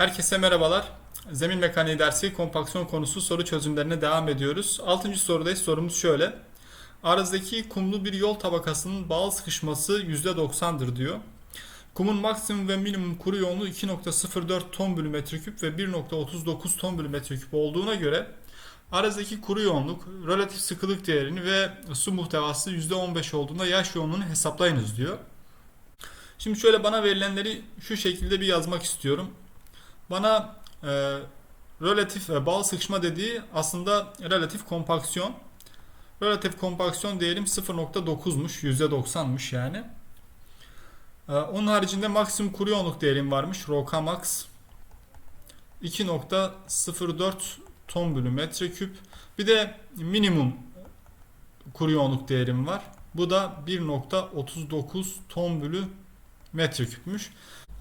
Herkese merhabalar. Zemin mekaniği dersi kompaksiyon konusu soru çözümlerine devam ediyoruz. 6. sorudayız. Sorumuz şöyle. Arazideki kumlu bir yol tabakasının bağıl sıkışması %90'dır diyor. Kumun maksimum ve minimum kuru yoğunluğu 2.04 ton bölü metreküp ve 1.39 ton bölü metreküp olduğuna göre arazideki kuru yoğunluk, relatif sıkılık değerini ve su muhtevası %15 olduğunda yaş yoğunluğunu hesaplayınız diyor. Şimdi şöyle bana verilenleri şu şekilde bir yazmak istiyorum. Bana e, relatif ve bağlı sıkışma dediği aslında relatif kompaksiyon. Relatif kompaksiyon değerim 0.9'muş, %90'mış yani. E, onun haricinde maksimum kuru yoğunluk değerim varmış, ROK max 2.04 ton bölü metreküp. Bir de minimum kuru yoğunluk değerim var. Bu da 1.39 ton bölü metreküpmüş.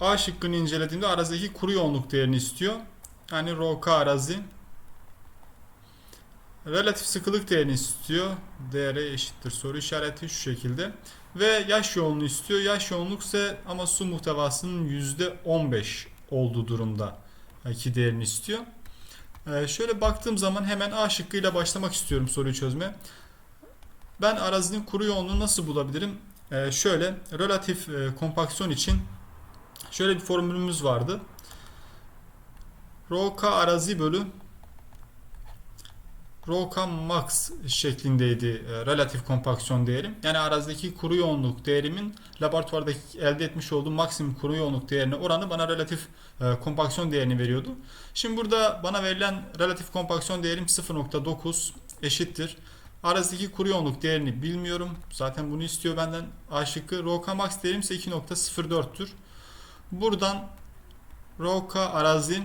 A şıkkını incelediğimde arazideki kuru yoğunluk değerini istiyor. Yani ROK arazi. Relatif sıkılık değerini istiyor. Değere eşittir soru işareti şu şekilde. Ve yaş yoğunluğu istiyor. Yaş yoğunluk ise ama su muhtevasının %15 olduğu durumda ki değerini istiyor. Ee, şöyle baktığım zaman hemen A şıkkıyla başlamak istiyorum soruyu çözmeye. Ben arazinin kuru yoğunluğunu nasıl bulabilirim? Ee, şöyle relatif e, kompaksiyon için şöyle bir formülümüz vardı. Rho K arazi bölü Rho K max şeklindeydi e, relatif kompaksiyon değerim. Yani arazideki kuru yoğunluk değerimin laboratuvardaki elde etmiş olduğum maksimum kuru yoğunluk değerine oranı bana relatif e, kompaksiyon değerini veriyordu. Şimdi burada bana verilen relatif kompaksiyon değerim 0.9 eşittir. Arazideki kuru yoğunluk değerini bilmiyorum. Zaten bunu istiyor benden. A şıkkı. Rho K max değerim ise 2.04'tür. Buradan Rho K arazi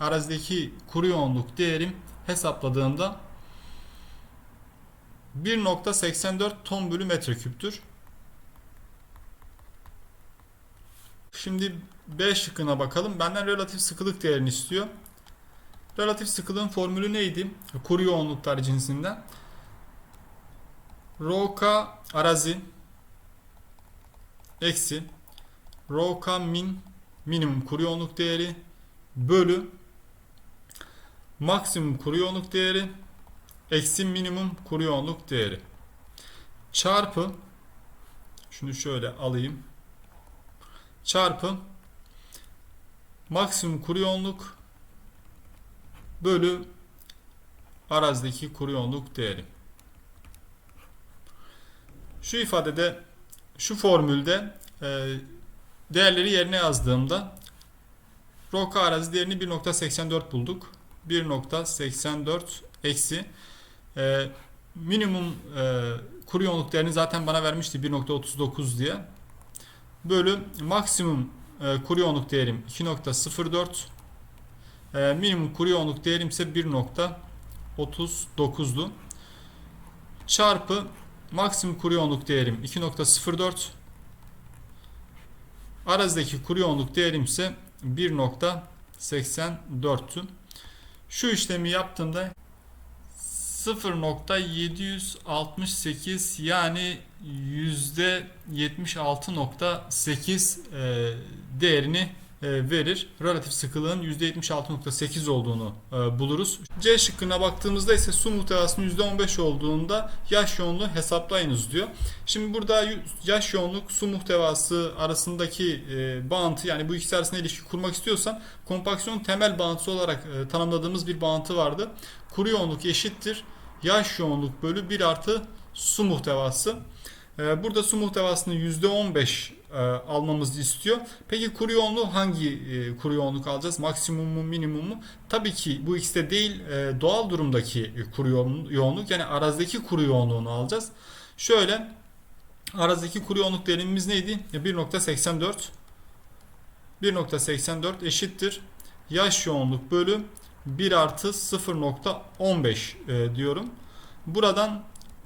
arazideki kuru yoğunluk değerim hesapladığımda 1.84 ton bölü metreküptür. Şimdi B şıkkına bakalım. Benden relatif sıkılık değerini istiyor. Relatif sıkılığın formülü neydi? Kuru yoğunluklar cinsinden. Rho K arazi eksi Rho K min minimum kuru yoğunluk değeri bölü maksimum kuru yoğunluk değeri eksi minimum kuru yoğunluk değeri çarpı şunu şöyle alayım çarpı maksimum kuru yoğunluk bölü arazideki kuru yoğunluk değeri. Şu ifadede şu formülde e, değerleri yerine yazdığımda Roka arazi değerini 1.84 bulduk. 1.84 eksi e, minimum e, kuru yoğunluk değerini zaten bana vermişti 1.39 diye. Bölü maksimum e, kuru yoğunluk değerim 2.04 e, minimum kuru yoğunluk değerim ise 1.39'du. Çarpı maksimum kuru yoğunluk değerim 2.04 arazideki kuru yoğunluk değerim ise 1.84'tü. Şu işlemi yaptığımda 0.768 yani %76.8 e, değerini verir. Relatif sıkılığın %76.8 olduğunu e, buluruz. C şıkkına baktığımızda ise su muhtevasının %15 olduğunda yaş yoğunluğu hesaplayınız diyor. Şimdi burada yaş yoğunluk su muhtevası arasındaki e, bağıntı yani bu ikisi arasında ilişki kurmak istiyorsan kompaksiyon temel bağıntısı olarak tanımladığımız bir bağıntı vardı. Kuru yoğunluk eşittir yaş yoğunluk bölü 1 artı su muhtevası. Burada su muhtevasını %15 e, almamızı istiyor. Peki kuru yoğunluğu hangi e, kuru yoğunluk alacağız? Maksimum mu minimum mu? Tabii ki bu ikisi de değil e, doğal durumdaki kuru yoğunluk yani arazideki kuru yoğunluğunu alacağız. Şöyle arazideki kuru yoğunluk değerimiz neydi? 1.84 1.84 eşittir. Yaş yoğunluk bölü 1 artı 0.15 diyorum. Buradan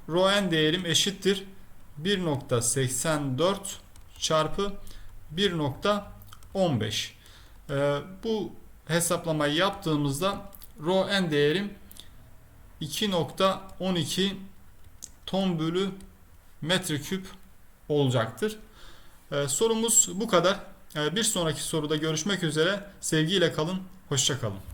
rho n değerim eşittir. 1.84 çarpı 1.15 ee, bu hesaplamayı yaptığımızda rho n değerim 2.12 ton bölü metreküp olacaktır. Ee, sorumuz bu kadar. E, bir sonraki soruda görüşmek üzere. Sevgiyle kalın. Hoşça kalın.